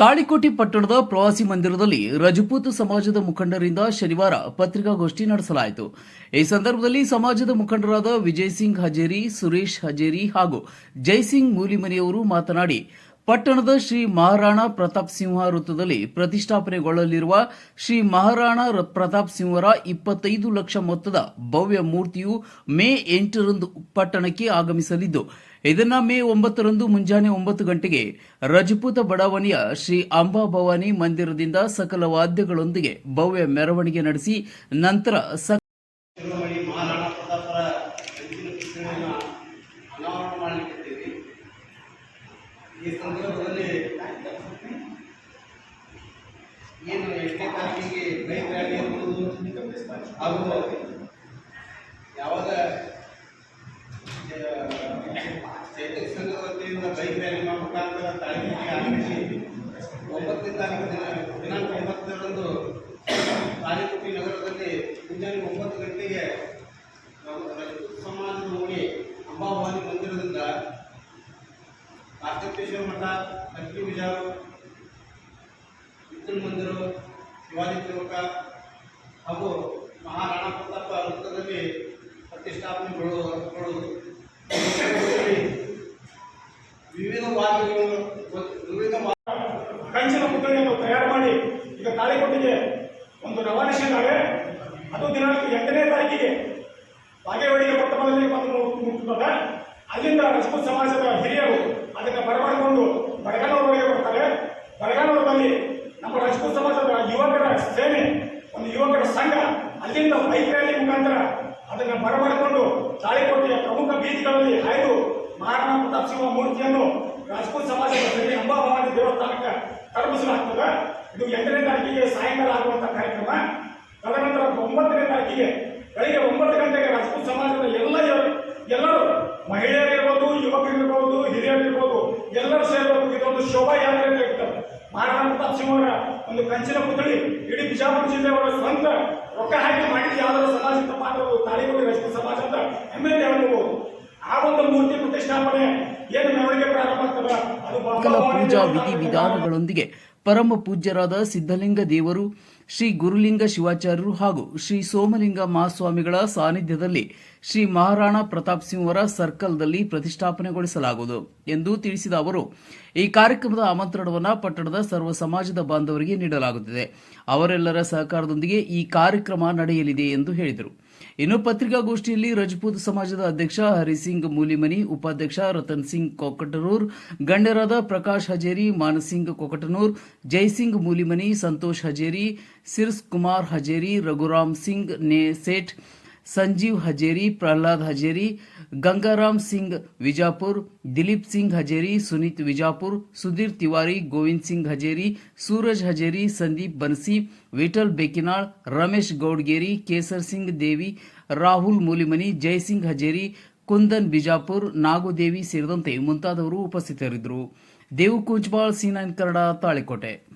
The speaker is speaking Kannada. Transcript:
ತಾಳಿಕೋಟೆ ಪಟ್ಟಣದ ಪ್ರವಾಸಿ ಮಂದಿರದಲ್ಲಿ ರಜಪೂತ್ ಸಮಾಜದ ಮುಖಂಡರಿಂದ ಶನಿವಾರ ಪತ್ರಿಕಾಗೋಷ್ಠಿ ನಡೆಸಲಾಯಿತು. ಈ ಸಂದರ್ಭದಲ್ಲಿ ಸಮಾಜದ ಮುಖಂಡರಾದ ವಿಜಯ್ ಸಿಂಗ್ ಹಜೇರಿ, ಸುರೇಶ್ ಹಜೇರಿ ಹಾಗೂ ಜೈಸಿಂಗ್ ಮೂಲಿಮನಿಯವರು ಮಾತನಾಡಿ ಪಟ್ಟಣದ ಶ್ರೀ ಮಹಾರಾಣಾ ಪ್ರತಾಪ್ ಸಿಂಹ ವೃತ್ತದಲ್ಲಿ ಪ್ರತಿಷ್ಠಾಪನೆಗೊಳ್ಳಲಿರುವ ಶ್ರೀ ಮಹಾರಾಣಾ ಪ್ರತಾಪ್ ಸಿಂಹರ ಇಪ್ಪತ್ತೈದು ಲಕ್ಷ ಮೊತ್ತದ ಭವ್ಯ ಮೂರ್ತಿಯು ಮೇ ಎಂಟರಂದು ಪಟ್ಟಣಕ್ಕೆ ಆಗಮಿಸಲಿದ್ದು, ಇದನ್ನ ಮೇ ಒಂಬತ್ತರಂದು ಮುಂಜಾನೆ ಒಂಬತ್ತು ಗಂಟೆಗೆ ರಜಪೂತ ಬಡಾವಣೆಯ ಶ್ರೀ ಅಂಬಾಭವಾನಿ ಮಂದಿರದಿಂದ ಸಕಲ ವಾದ್ಯಗಳೊಂದಿಗೆ ಭವ್ಯ ಮೆರವಣಿಗೆ ನಡೆಸಿ, ನಂತರ ಸಕ ಶಿರೋಮಣಿ ಮಹಾರಾಣ ಪ್ರತಾಪರ ಅಂಚಿನ ಪುಸ್ತಕವನ್ನು ಅನಾವರಣ ಮಾಡಲಿಕ್ಕಿದ್ದೀವಿ ಈ ಸಂದರ್ಭದಲ್ಲಿ ಏನು ಎಂಟನೇ ತಾರೀಕಿಗೆ ಬೈಕ್ ರ್ಯಾಲಿ ಇರ್ಬೋದು ಹಾಗೂ ಯಾವಾಗ ಚೈತನ್ಯ ಸಂಘದ ವತಿಯಿಂದ ಬೈಕ್ ರ್ಯಾಲಿ ಮಾಡಬೇಕಂತ ತಾರೀಕಿಗೆ ಆಗಮಿಸಿ ಒಂಬತ್ತನೇ ತಾರೀಕು ದಿನ ದಿನಾಂಕ ಒಂಬತ್ತರಂದು ತಾಲೀಕುಟಿ ನಗರದಲ್ಲಿ ಮುಂಜಾನೆ ಒಂಬತ್ತು ಗಂಟೆಗೆ ನಮ್ಮ ರಜಪೂತ್ ಸಮಾಜದ ಓಣಿ ಅಂಬಾಭವಾನಿ ಮಂದಿರದಿಂದ ಕಾಷ್ಟೇಶ್ವರ ಮಠ, ಲಕ್ಷ್ಮೀ ಬಿಜಾರು ವಿಠಲ್ ಮಂದಿರ, ಶಿವಾಜಿ ಚೌಕ ಹಾಗೂ ಮಹಾರಾಣಾ ಪ್ರತಾಪ ವೃತ್ತದಲ್ಲಿ ಪ್ರತಿಷ್ಠಾಪನೆಗೊಳ್ಳುವುದು ವಿವಿಧ ವಾದ್ಯಗಳು ವಿವಿಧ ಕಂಚಿನ ಪುತ್ರಿಯನ್ನು ತಯಾರು ಮಾಡಿ ಈಗ ತಾಳಿಕೊಟ್ಟಿಗೆ ಒಂದು ರವಾನಿಸಿದ್ದಾರೆ ಅದು ದಿನಾಂಕ ಎಂಟನೇ ತಾರೀಕಿಗೆ. ಬಾಗೇವಾಡಿಗೆ ಪಟ್ಟಣದಲ್ಲಿ ಬಂದು ಅಲ್ಲಿಂದ ರಜಪೂತ್ ಸಮಾಜದ ಹಿರಿಯರು ಅದನ್ನು ಬರಮಾಡಿಕೊಂಡು ಬಡಗನವರಿಗೆ ಬರ್ತಾರೆ ಬಡಗನವರದಲ್ಲಿ ನಮ್ಮ ರಜಪೂತ್ ಸಮಾಜದ ಯುವಕರ ಸೇನೆ, ಒಂದು ಯುವಕರ ಸಂಘ, ಅಲ್ಲಿಂದ ಬೈಕ್ ರ್ಯಾಲಿ ಮುಖಾಂತರ ಅದನ್ನು ಬರಮಾಡಿಕೊಂಡು ತಾಳಿಕೋಟೆಯ ಪ್ರಮುಖ ಬೀದಿಗಳಲ್ಲಿ ಹಾಯ್ದು ಮಹಾರಾಣ ಪ್ರತಾಪ್ ಸಿಂಹ ಮೂರ್ತಿಯನ್ನು ರಾಜಪೂತ್ ಸಮಾಜದ ಶ್ರೀ ಅಂಬಾಭವಾನಿ ದೇವಸ್ಥಾನಕ್ಕೆ ತಲುಪಿಸಲಾಗ್ತದೆ. ಇದು ಎಂಟನೇ ತಾರೀಕಿಗೆ ಸಾಯಂಕಾಲ ಆಗುವಂಥ ಕಾರ್ಯಕ್ರಮ. ತದನಂತರ ಒಂಬತ್ತನೇ ತಾರೀಕಿಗೆ ಶೋಭಾಯಾತ್ರೆ ಅಂತ ಹೇಳ್ತಾರೆ ಮಹಾರಾಣಾ ಪ್ರತಾಪ್ ಒಂದು ಕಂಚಿನ ಪುತ್ಥಳಿ ಇಡೀ ಬಿಜಾಪುರ ಜಿಲ್ಲೆಯವರ ಸ್ವಂತ ರೊಕ್ಕ ಹಾಕಿ ಮಾಡಿದ ಯಾವ್ದಾದ್ರು ಸಮಾಜ ಪಾತ್ರ ತಾಳಿಕೋಟಿ ರಜಪೂತ್ ಸಮಾಜ ಅಂತ ಹೆಮ್ಮೆ ಹೇಳ್ಬೋದು ಆ ಒಂದು ಮೂರ್ತಿ ಪ್ರತಿಷ್ಠಾಪನೆ ಏನು ಮೆರವಣಿಗೆ ಪ್ರಾರಂಭ ಆಗ್ತದ? ಅದು ಪೂಜಾ ವಿಧಿ ವಿಧಿವಿಧಾನಗಳೊಂದಿಗೆ ಪರಮ ಪೂಜ್ಯರಾದ ಸಿದ್ಧಲಿಂಗ ದೇವರು, ಶ್ರೀ ಗುರುಲಿಂಗ ಶಿವಾಚಾರ್ಯರು ಹಾಗೂ ಶ್ರೀ ಸೋಮಲಿಂಗ ಮಹಾಸ್ವಾಮಿಗಳ ಸಾನ್ನಿಧ್ಯದಲ್ಲಿ ಶ್ರೀ ಮಹಾರಾಣಾ ಪ್ರತಾಪ್ ಸಿಂಹರ ಸರ್ಕಲ್ದಲ್ಲಿ ಪ್ರತಿಷ್ಠಾಪನೆಗೊಳಿಸಲಾಗುವುದು ಎಂದು ತಿಳಿಸಿದ ಅವರು, ಈ ಕಾರ್ಯಕ್ರಮದ ಆಮಂತ್ರಣವನ್ನು ಪಟ್ಟಣದ ಸರ್ವ ಸಮಾಜದ ಬಾಂಧವರಿಗೆ ನೀಡಲಾಗುತ್ತಿದೆ. ಅವರೆಲ್ಲರ ಸಹಕಾರದೊಂದಿಗೆ ಈ ಕಾರ್ಯಕ್ರಮ ನಡೆಯಲಿದೆ ಎಂದು ಹೇಳಿದರು. ಇನ್ನು ಪತ್ರಿಕಾಗೋಷ್ಠಿಯಲ್ಲಿ ರಜಪೂತ್ ಸಮಾಜದ ಅಧ್ಯಕ್ಷ ಹರಿಸಿಂಗ್ ಮೂಲಿಮನಿ, ಉಪಾಧ್ಯಕ್ಷ ರತನ್ ಸಿಂಗ್ ಕೊಕಟನೂರ್, ಗಣ್ಯರಾದ ಪ್ರಕಾಶ್ ಹಜೇರಿ, ಮಾನಸಿಂಗ್ ಕೊಕಟನೂರ್ ಜಯಸಿಂಗ್ ಮೂಲಿಮನಿ, ಸಂತೋಷ್ ಹಜೇರಿ ಸಿರ್ಸ್ ಕುಮಾರ್ ಹಜೇರಿ, ರಘುರಾಮ್ ಸಿಂಗ್ ನೆ ಸೇಠ್ ಸಂಜೀವ್ ಹಜೇರಿ, ಪ್ರಹ್ಲಾದ್ ಹಜೇರಿ, ಗಂಗಾರಾಮ್ ಸಿಂಗ್ ವಿಜಾಪುರ್, ದಿಲೀಪ್ ಸಿಂಗ್ ಹಜೇರಿ, ಸುನೀತ್ ವಿಜಾಪುರ್, ಸುಧೀರ್ ತಿವಾರಿ, ಗೋವಿಂದ್ ಸಿಂಗ್ ಹಜೇರಿ, ಸೂರಜ್ ಹಜೇರಿ, ಸಂದೀಪ್ ಬನ್ಸಿ, ವಿಠಲ್ ಬೇಕಿನಾಳ್, ರಮೇಶ್ ಗೌಡ್ಗೇರಿ, ಕೇಸರ್ ಸಿಂಗ್ ದೇವಿ, ರಾಹುಲ್ ಮೂಲಿಮನಿ ಜಯಸಿಂಗ್ ಹಜೇರಿ, ಕುಂದನ್ ಬಿಜಾಪುರ್ ನಾಗುದೇವಿ ಸೇರಿದಂತೆ ಮುಂತಾದವರು ಉಪಸ್ಥಿತರಿದ್ದರು. Devu Kunchbal C nine Talikote.